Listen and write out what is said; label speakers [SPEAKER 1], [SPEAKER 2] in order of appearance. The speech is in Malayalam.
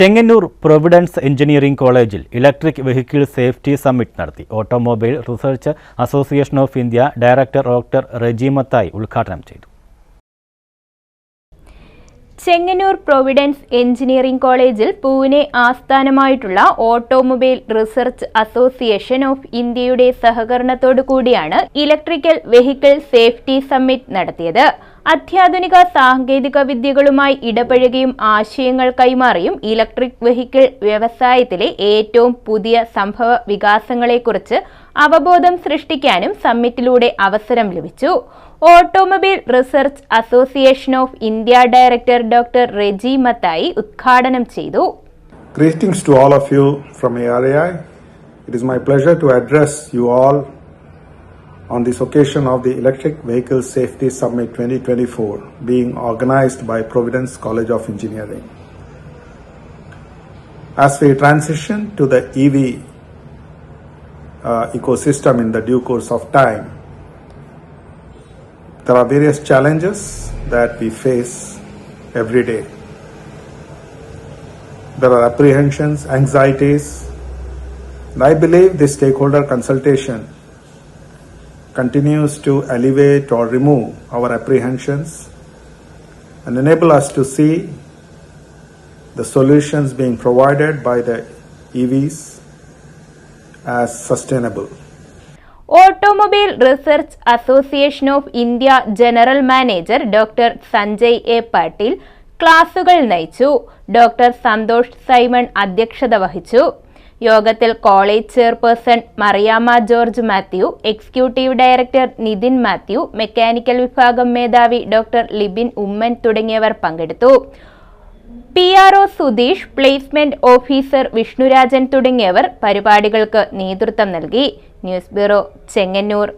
[SPEAKER 1] ചെങ്ങന്നൂർ പ്രൊവിഡൻസ് എഞ്ചിനീയറിംഗ് കോളേജിൽ ഇലക്ട്രിക് വെഹിക്കിൾ സേഫ്റ്റി സമ്മിറ്റ് നടത്തി. Automobile research association of India director doctor Reji Mathai ഉദ്ഘാടനം ചെയ്തു.
[SPEAKER 2] ചെങ്ങന്നൂർ പ്രൊവിഡൻസ് എഞ്ചിനീയറിംഗ് കോളേജിൽ പൂനെ ആസ്ഥാനമായിട്ടുള്ള ഓട്ടോമൊബൈൽ റിസർച്ച് അസോസിയേഷൻ ഓഫ് ഇന്ത്യയുടെ സഹകരണത്തോടു കൂടിയാണ് ഇലക്ട്രിക്കൽ വെഹിക്കിൾ സേഫ്റ്റി സമ്മിറ്റ് നടത്തിയത്. അത്യാധുനിക സാങ്കേതിക വിദ്യകളുമായി ഇടപഴകിയും ആശയങ്ങൾ കൈമാറിയും ഇലക്ട്രിക് വെഹിക്കിൾ വ്യവസായത്തിലെ ഏറ്റവും പുതിയ സംഭവ വികാസങ്ങളെക്കുറിച്ച് അവബോധം സൃഷ്ടിക്കാനും സമ്മിറ്റിലൂടെ അവസരം ലഭിച്ചു automobile research association of India director doctor Reji Mathai ഉദ്ഘാടനം ചെയ്തു
[SPEAKER 3] Greetings to all of you from ARAI. It is my pleasure to address you all on this occasion of the Electric Vehicle Safety Summit 2024 being organized by Providence College of Engineering. As we transition to the EV uh, ecosystem in the due course of time, there are various challenges that we face every day. There are apprehensions, anxieties. And I believe this stakeholder consultation continues to alleviate or remove our apprehensions and enable us to see the solutions being provided by the EVs as sustainable.
[SPEAKER 2] Automobile research association of India general manager doctor Sanjay A Patil ക്ലാസുകൾ നയിച്ചു. ഡോക്ടർ സന്തോഷ് സൈമൺ അധ്യക്ഷത വഹിച്ചു. യോഗത്തിൽ college chairperson Mariamma George Mathew executive director Nithin Mathew mechanical വിഭാഗം മേധാവി ഡോക്ടർ ലിബിൻ ഉമ്മൻ തുടങ്ങിയവർ പങ്കെടുത്തു. P R O Sudheesh placement officer Vishnurajan തുടങ്ങിയവർ പരിപാടികൾക്ക് നേതൃത്വം നൽകി. News bureau Chengannur.